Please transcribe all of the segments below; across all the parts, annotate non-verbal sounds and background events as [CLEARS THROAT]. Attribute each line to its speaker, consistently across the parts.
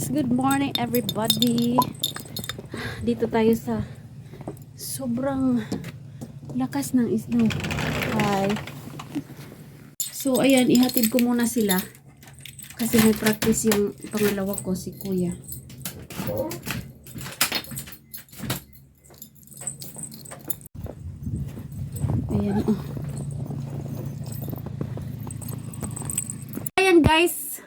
Speaker 1: Yes, good morning everybody. Dito tayo sa sobrang lakas ng snow. Hi. So, ayan, ihatid ko muna sila. Kasi may practice yung pangalawa ko, si kuya. Ayan, oh. Ayan guys,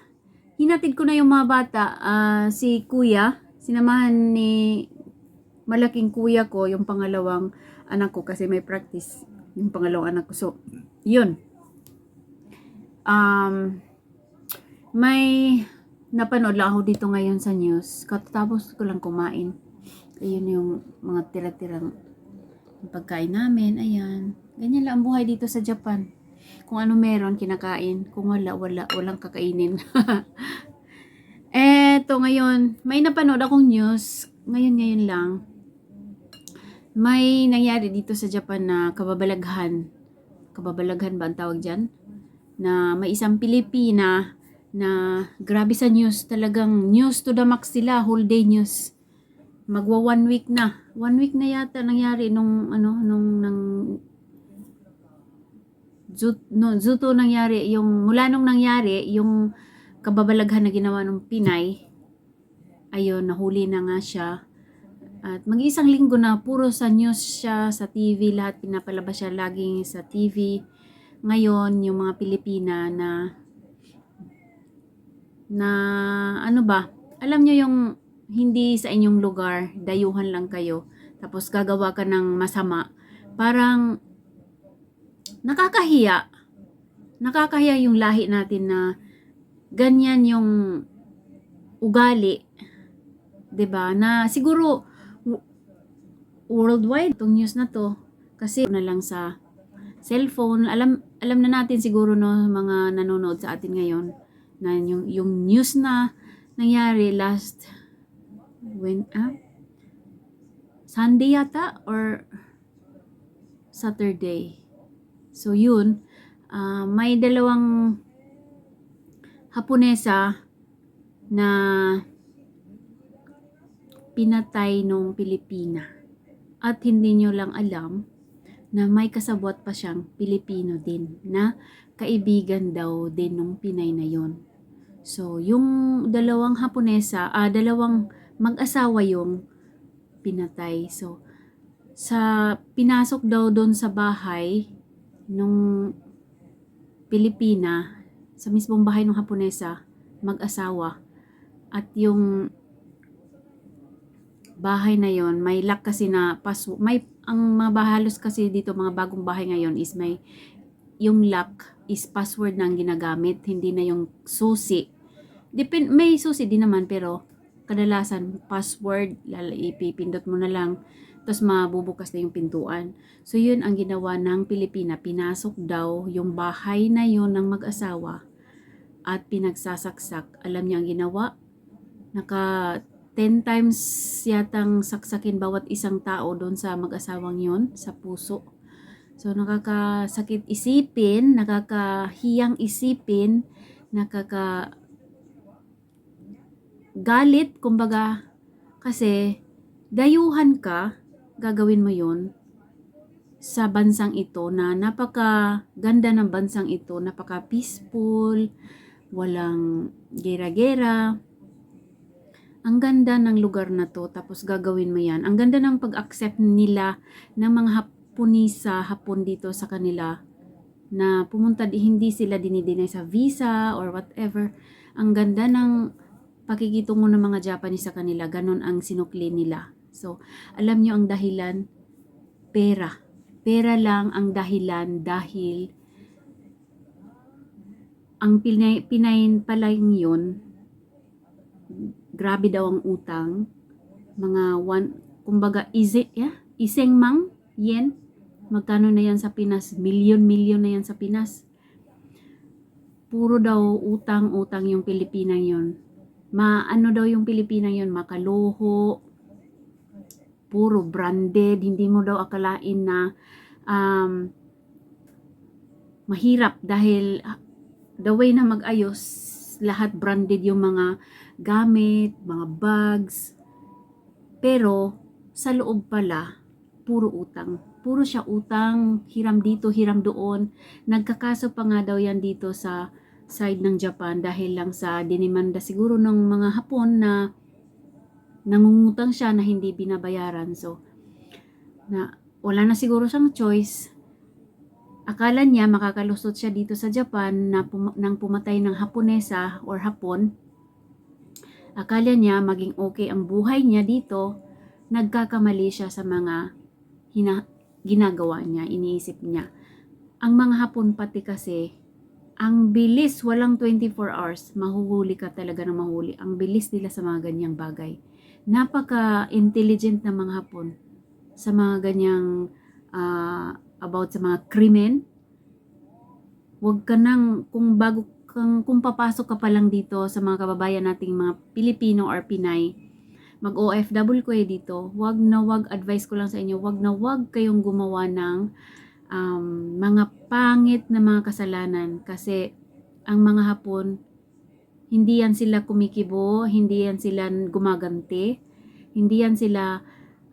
Speaker 1: hinatid ko na yung mga bata. Ah, si kuya, sinamahan ni malaking kuya ko, yung pangalawang anak ko kasi may practice yung pangalawang anak ko. So, yun. Um, may napanood lang ako dito ngayon sa news. Katapos ko lang kumain. Ayun yung mga tira-tirang pagkain namin. Ayan. Ganyan lang ang buhay dito sa Japan. Kung ano meron, kinakain. Kung wala, wala. Walang kakainin. [LAUGHS] Eto ngayon, may napanood akong news. Ngayon, ngayon lang. May nangyari dito sa Japan na kababalaghan. Kababalaghan ba ang tawag dyan? Na may isang Pilipina na grabe sa news. Talagang news to the max sila. Whole day news. Magwa one week na. One week na yata nangyari nung ano nung nang no, Zuto nangyari yung mula nung nangyari yung kababalaghan na ginawa ng Pinay ayun nahuli na nga siya. At mag-isang linggo na puro sa news siya sa TV lahat pinapalabas siya laging sa TV ngayon yung mga Pilipina na na ano ba alam nyo yung hindi sa inyong lugar dayuhan lang kayo tapos gagawa ka ng masama. Parang nakakahiya. Nakakahiya yung lahi natin na ganyan yung ugali. 'Di ba? Na siguro worldwide tong news na to kasi na lang sa cellphone. Alam alam na natin siguro no mga nanonood sa atin ngayon na yung yung news na nangyari last when ah Sunday yata or Saturday. So yun, ah, may dalawang Haponesa na pinatay nung Pilipina. At hindi nyo lang alam na may kasabwat pa siyang Pilipino din na kaibigan daw din nung Pinay na yon. So, yung dalawang Haponesa, ah, dalawang mag-asawa yung pinatay. So, sa pinasok daw doon sa bahay nung Pilipina, sa mismong bahay ng Haponesa, mag-asawa. At yung bahay na yon may lock kasi na password. May, ang mga bahalos kasi dito, mga bagong bahay ngayon is may, yung lock is password na ang ginagamit, hindi na yung susi. Depend, may susi din naman, pero kadalasan password, ipipindot mo na lang tapos mabubukas na yung pintuan. So yun ang ginawa ng Pilipina. Pinasok daw yung bahay na yun ng mag-asawa at pinagsasaksak. Alam niya ang ginawa? Naka 10 times yatang saksakin bawat isang tao doon sa mag-asawang yun, sa puso. So nakakasakit isipin, nakakahiyang isipin, nakaka galit, kumbaga, kasi dayuhan ka, gagawin mo yon sa bansang ito na napaka ganda ng bansang ito, napaka peaceful, walang gera-gera. Ang ganda ng lugar na to, tapos gagawin mo yan. Ang ganda ng pag-accept nila ng mga Haponisa, Hapon dito sa kanila na pumunta, hindi sila dinidinay sa visa or whatever. Ang ganda ng pakikitungo ng mga Japanese sa kanila, ganon ang sinukli nila. So, alam nyo ang dahilan? Pera. Pera lang ang dahilan dahil ang pinay, pinayin pala yun, grabe daw ang utang, mga one, kumbaga, ise, yeah, iseng mang yen, magkano na yan sa Pinas? Milyon-milyon na yan sa Pinas. Puro daw utang-utang yung Pilipina yon. Maano daw yung Pilipina yon, makaluho, puro branded, hindi mo daw akalain na um, mahirap dahil the way na mag-ayos, lahat branded yung mga gamit, mga bags. Pero sa loob pala, puro utang. Puro siya utang, hiram dito, hiram doon. Nagkakaso pa nga daw yan dito sa side ng Japan dahil lang sa dinimanda siguro ng mga Hapon na nangungutang siya na hindi binabayaran. So, na wala na siguro siyang choice. Akala niya makakalusot siya dito sa Japan na pum- nang pumatay ng Haponesa or Hapon. Akala niya maging okay ang buhay niya dito. Nagkakamali siya sa mga hina- ginagawa niya, iniisip niya. Ang mga Hapon pati kasi, ang bilis, walang 24 hours, mahuhuli ka talaga ng mahuli. Ang bilis nila sa mga ganyang bagay. Napaka-intelligent ng mga Hapon sa mga ganyang ah, about sa mga krimen. Huwag ka nang, kung bago kang, kung papasok ka pa lang dito sa mga kababayan nating mga Pilipino or Pinay, mag OFW kayo dito, wag na wag, advice ko lang sa inyo, wag na wag kayong gumawa ng um, mga pangit na mga kasalanan kasi ang mga Hapon, hindi yan sila kumikibo, hindi yan sila gumaganti, hindi yan sila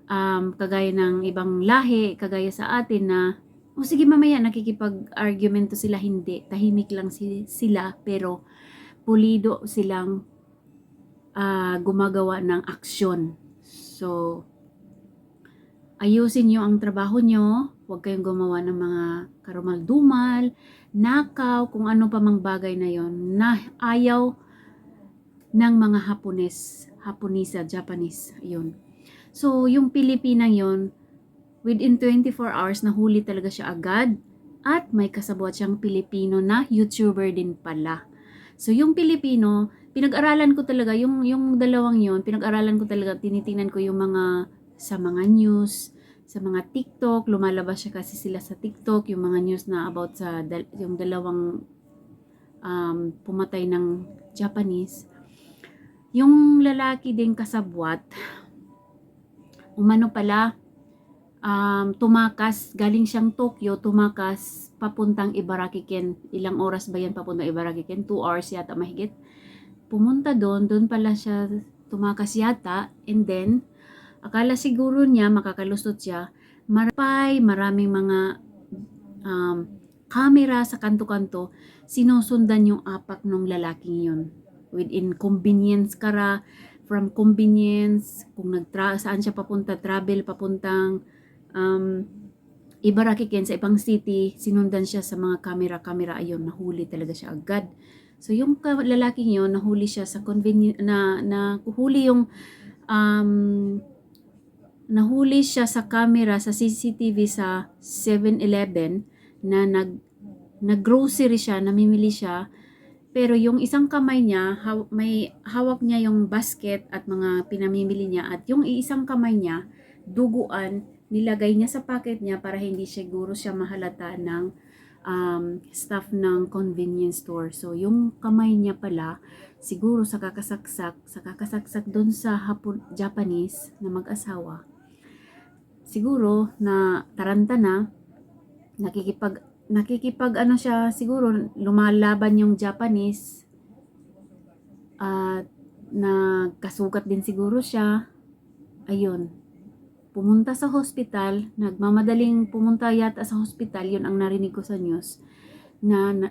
Speaker 1: um, kagaya ng ibang lahi, kagaya sa atin na, o sige mamaya nakikipag-argumento sila, hindi, tahimik lang si- sila, pero pulido silang ah, gumagawa ng aksyon. So, ayusin nyo ang trabaho nyo, huwag kayong gumawa ng mga karumal-dumal, nakaw, kung ano pa mang bagay na yon na ayaw ng mga Hapones, Haponisa, Japanese, yun. So, yung Pilipinang yon within 24 hours, nahuli talaga siya agad. At may kasabot siyang Pilipino na YouTuber din pala. So, yung Pilipino, pinag-aralan ko talaga, yung, yung dalawang yon pinag-aralan ko talaga, tinitingnan ko yung mga, sa mga news, sa mga TikTok, lumalabas siya kasi sila sa TikTok, yung mga news na about sa, yung dalawang um, pumatay ng Japanese. Yung lalaki din kasabwat, umano pala, um, tumakas, galing siyang Tokyo, tumakas papuntang Ibaraki Ken. Ilang oras ba yan papuntang Ibaraki Ken? 2 hours yata mahigit. Pumunta doon, doon pala siya tumakas yata, and then, akala siguro niya makakalusot siya, marapay, maraming mga um, camera sa kanto-kanto, sinusundan yung apak ng lalaking yun. Within convenience kara, from convenience, kung nagtra saan siya papunta, travel papuntang um, Ibaraki Ken sa ibang city, sinundan siya sa mga camera-camera ayun, nahuli talaga siya agad. So yung lalaking yun, nahuli siya sa convenience, na, na huli yung um, nahuli siya sa camera sa CCTV sa 7-Eleven na nag nag-grocery siya, namimili siya. Pero yung isang kamay niya, haw- may hawak niya yung basket at mga pinamimili niya at yung isang kamay niya, duguan, nilagay niya sa pocket niya para hindi siguro siya mahalata ng um, staff ng convenience store. So yung kamay niya pala, siguro sa kakasaksak, sa kakasaksak doon sa Hapon, Japanese na mag-asawa, siguro na taranta na, nakikipag nakikipag ano siya siguro lumalaban yung Japanese at nagkasugat din siguro siya ayun pumunta sa hospital nagmamadaling pumunta yata sa hospital yun ang narinig ko sa news na, na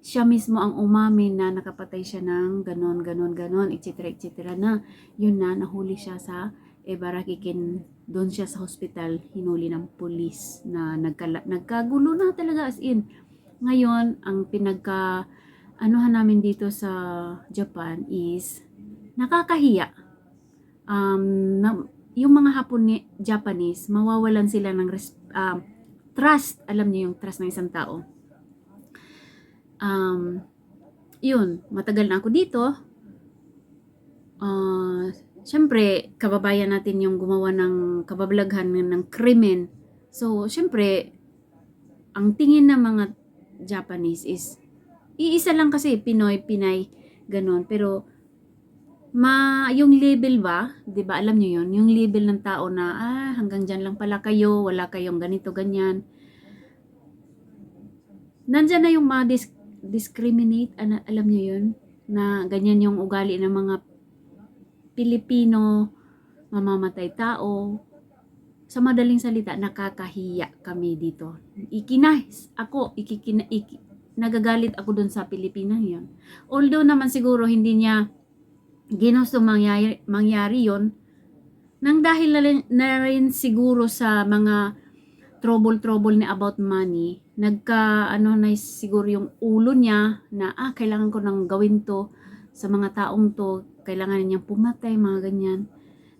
Speaker 1: siya mismo ang umamin na nakapatay siya ng ganon, ganon, ganon, etc. etc. na yun na nahuli siya sa Ebarakikin doon siya sa hospital hinuli ng pulis na nagkala, nagkagulo na talaga as in. Ngayon ang pinagka anuhan namin dito sa Japan is nakakahiya. Um, na, yung mga Hapon Japanese mawawalan sila ng um, trust. Alam niyo yung trust ng isang tao. Um, yun matagal na ako dito. Uh, syempre, kababayan natin yung gumawa ng kabablaghan ng krimen. So, syempre, ang tingin ng mga Japanese is, iisa lang kasi, Pinoy, Pinay, ganon. Pero, ma, yung label ba, di ba, alam nyo yun, yung label ng tao na, ah, hanggang dyan lang pala kayo, wala kayong ganito, ganyan. Nandyan na yung ma-discriminate, alam nyo yun, na ganyan yung ugali ng mga Pilipino, mamamatay tao. Sa madaling salita, nakakahiya kami dito. Ikinais ako, ikikina, iki, nagagalit ako dun sa Pilipinas yon. Although naman siguro hindi niya ginusto mangyari, mangyari yon, nang dahil na rin, na siguro sa mga trouble-trouble ni about money, nagka ano na siguro yung ulo niya na ah kailangan ko nang gawin to sa mga taong to, kailangan niyang pumatay mga ganyan.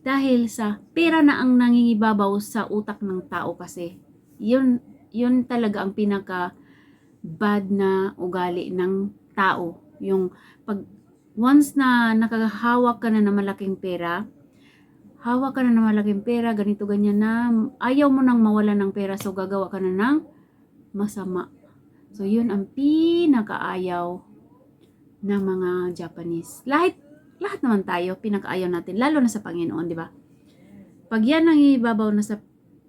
Speaker 1: Dahil sa pera na ang nangingibabaw sa utak ng tao kasi. Yun yun talaga ang pinaka bad na ugali ng tao. Yung pag once na nakahawak ka na ng malaking pera, hawak ka na ng malaking pera, ganito ganyan na, ayaw mo nang mawala ng pera, so gagawa ka na ng masama. So, yun ang pinakaayaw ng mga Japanese. Lahat, lahat naman tayo, pinakaayaw natin, lalo na sa Panginoon, di ba? Pag yan ang ibabaw na sa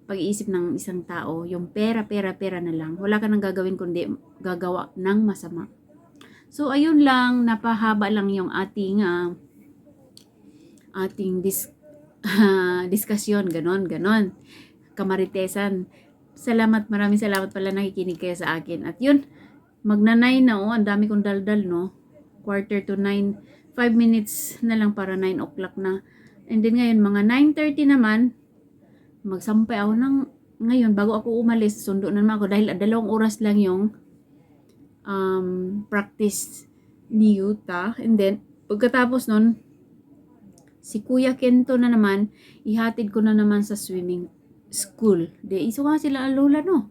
Speaker 1: pag-iisip ng isang tao, yung pera, pera, pera na lang, wala ka nang gagawin kundi gagawa ng masama. So, ayun lang, napahaba lang yung ating, ah, ating dis ah, [LAUGHS] diskusyon, ganon, ganon. Kamaritesan. Salamat, maraming salamat pala nakikinig kayo sa akin. At yun, magna 9 na oh, ang dami kong daldal no. Quarter to 9, 5 minutes na lang para 9 o'clock na. And then ngayon, mga 9.30 naman, magsampay ako ng, ngayon, bago ako umalis, sundo na naman ako dahil dalawang oras lang yung um, practice ni Yuta. And then, pagkatapos nun, Si Kuya Kento na naman, ihatid ko na naman sa swimming school. De, iso nga sila lola, no?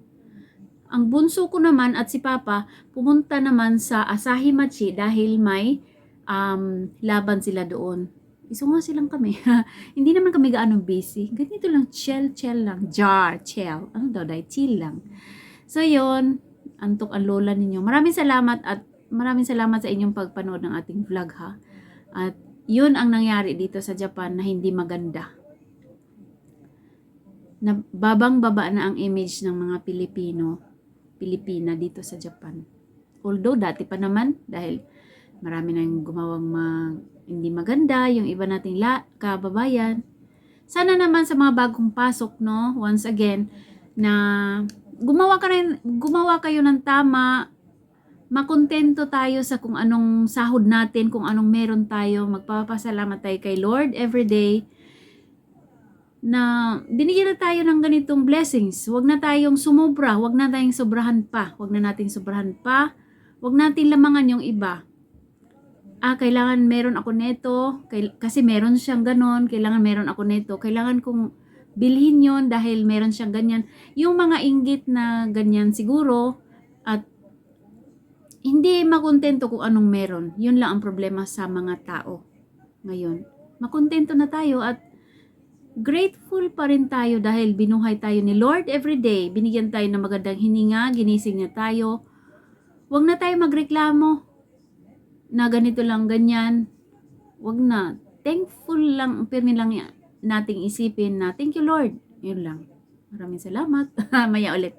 Speaker 1: Ang bunso ko naman at si Papa, pumunta naman sa Asahi Machi dahil may um, laban sila doon. Iso nga silang kami. [LAUGHS] Hindi naman kami gaano busy. Ganito lang, chill, chill lang. Jar, chill. Ano daw, dahil chill lang. So, yon Antok ang lola ninyo. Maraming salamat at maraming salamat sa inyong pagpanood ng ating vlog, ha? At yun ang nangyari dito sa Japan na hindi maganda. Na babang baba na ang image ng mga Pilipino, Pilipina dito sa Japan. Although dati pa naman dahil marami nang gumawang mag, hindi maganda, yung iba nating la, kababayan. Sana naman sa mga bagong pasok, no, once again, na gumawa ka rin, gumawa kayo ng tama, makontento tayo sa kung anong sahod natin, kung anong meron tayo. Magpapasalamat tayo kay Lord every day na binigyan na tayo ng ganitong blessings. Huwag na tayong sumobra, huwag na tayong sobrahan pa, huwag na nating sobrahan pa, huwag nating lamangan yung iba. Ah, kailangan meron ako neto, kasi meron siyang ganon, kailangan meron ako neto, kailangan kong bilhin yon dahil meron siyang ganyan. Yung mga inggit na ganyan siguro, at hindi makontento kung anong meron. Yun lang ang problema sa mga tao ngayon. Makontento na tayo at grateful pa rin tayo dahil binuhay tayo ni Lord every day. Binigyan tayo ng magandang hininga, ginising niya tayo. Huwag na tayo magreklamo na ganito lang, ganyan. Huwag na. Thankful lang, pirmi lang nating isipin na thank you Lord. Yun lang. Maraming salamat. [LAUGHS] Maya ulit.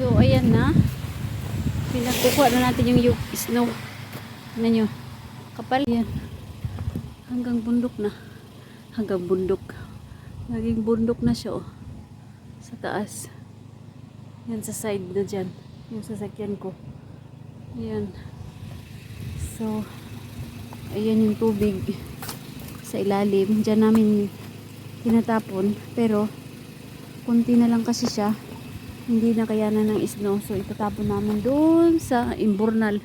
Speaker 1: So, ayan na. Pinagkukuha na natin yung yu- snow. Ano nyo? Kapal yan. Hanggang bundok na. Hanggang bundok. Naging bundok na siya oh. Sa taas. Yan sa side na dyan. Yung sasakyan ko. Yan. So, ayan yung tubig sa ilalim. Diyan namin tinatapon. Pero, kunti na lang kasi siya. Hindi na kayanan ng snow. So, itatapon namin doon sa Imbornal.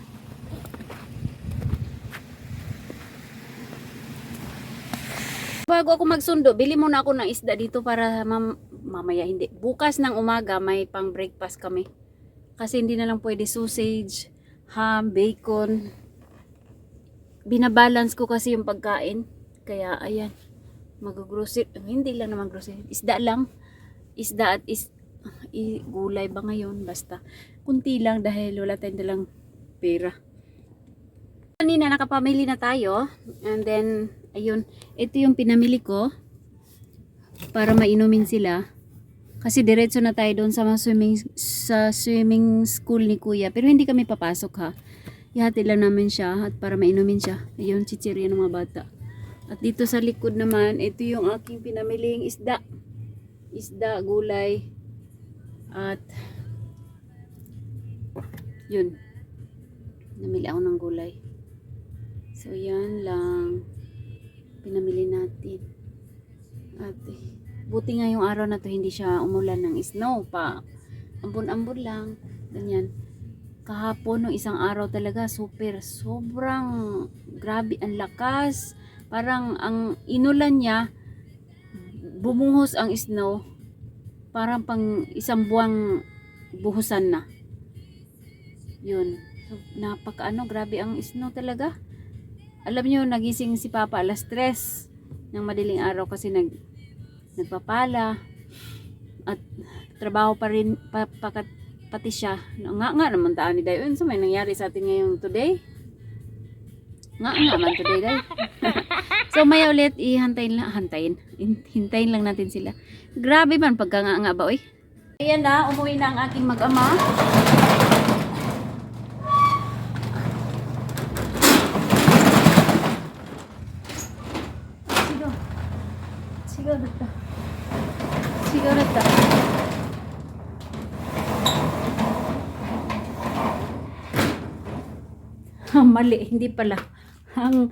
Speaker 1: Bago ako magsundo, bili muna ako ng isda dito para mam- mamaya hindi. Bukas ng umaga may pang breakfast kami. Kasi hindi na lang pwede sausage, ham, bacon. Binabalance ko kasi yung pagkain. Kaya ayan, mag-grocery. Hindi lang naman grocery. Isda lang. Isda at is gulay ba ngayon? Basta. Kunti lang dahil wala tayong dalang pera. Kanina nakapamili na tayo. And then, ayun. Ito yung pinamili ko. Para mainumin sila. Kasi diretso na tayo doon sa swimming, sa swimming school ni kuya. Pero hindi kami papasok ha. Ihati lang namin siya at para mainumin siya. Ayun, chichirya ng mga bata. At dito sa likod naman, ito yung aking pinamiling isda. Isda, gulay. At yun. Namili ako ng gulay. So, yan lang. Pinamili natin. At buti nga yung araw na to hindi siya umulan ng snow pa. Ambon-ambon lang. Ganyan. Kahapon, nung isang araw talaga, super, sobrang grabe, ang lakas. Parang ang inulan niya, bumuhos ang snow. Parang pang isang buwang buhusan na. Yun. So, napaka ano, grabe ang snow talaga. Alam nyo, nagising si Papa alas 3 ng madaling araw kasi nag, nagpapala. At trabaho pa rin, pa, pakat, pati siya. Nga nga naman taan ni Dayo. Yun sa may nangyari sa atin ngayong today. Nga nga man today, Day. [LAUGHS] so, maya ulit, ihantayin lang, hantayin. hin- Hintayin lang natin sila. Grabe man pagka nga nga ba, oy. Ayan na, umuwi na ang aking mag-ama. Sigaw dito. [LAUGHS] Mali, hindi pala. Ang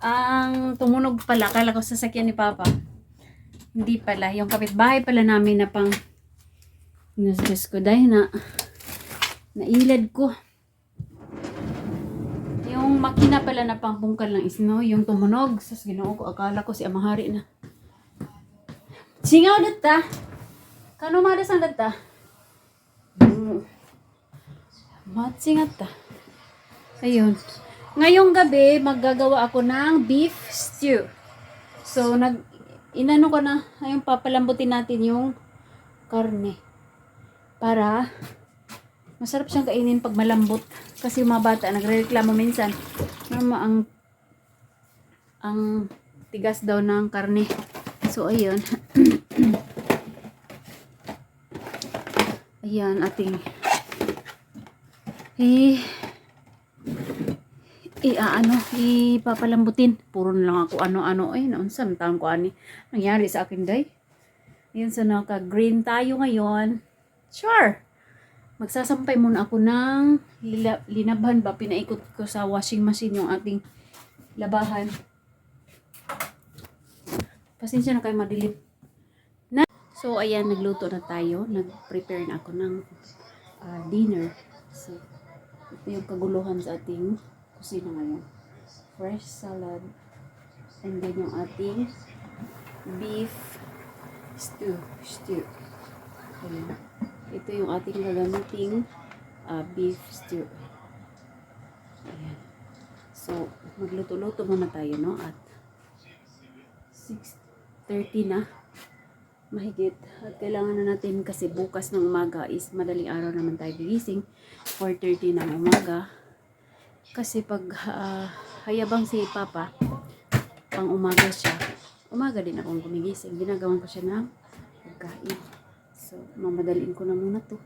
Speaker 1: ang tumunog pala, kala ko sasakyan ni Papa. Hindi pala, yung kapitbahay pala namin na pang Nasgas ko dahil na nailad ko. Yung makina pala na pangbungkal ng snow, yung tumunog. Sas ginoo ko, akala ko si Amahari na. Singaw data. Kano madasan data? Hmm. Matsingat ta. Ayun. Ngayong gabi, maggagawa ako ng beef stew. So, nag, inano ko na, ayun, papalambutin natin yung karne. Para, masarap siyang kainin pag malambot. Kasi mga bata, nagre-reklamo minsan, mama, ang, ang tigas daw ng karne. So, ayun. [CLEARS THROAT] Ayan, ating, eh, i ano, ipapalambutin. Puro na lang ako ano-ano. Ay, naunsan, taon ko ani. Nangyari sa akin, day. Ayan, so naka-green tayo ngayon. Sure. Magsasampay muna ako ng linabhan ba? Pinaikot ko sa washing machine yung ating labahan. Pasensya na kayo madilim. Na so, ayan, nagluto na tayo. Nag-prepare na ako ng ah, dinner. So, ito yung kaguluhan sa ating kusina ngayon. Fresh salad. And then yung ating beef stew. Stew. Ayan. Ito yung ating gagamiting ah, beef stew. Ayan. So, magluto-luto muna tayo, no? At 6.30 na. Mahigit. At kailangan na natin kasi bukas ng umaga is madaling araw naman tayo gigising. 4.30 ng umaga. Kasi pag ah, hayabang si Papa, pang umaga siya, umaga din akong gumigising. Ginagawan ko siya ng pagkain. So, mamadaliin ko na muna to.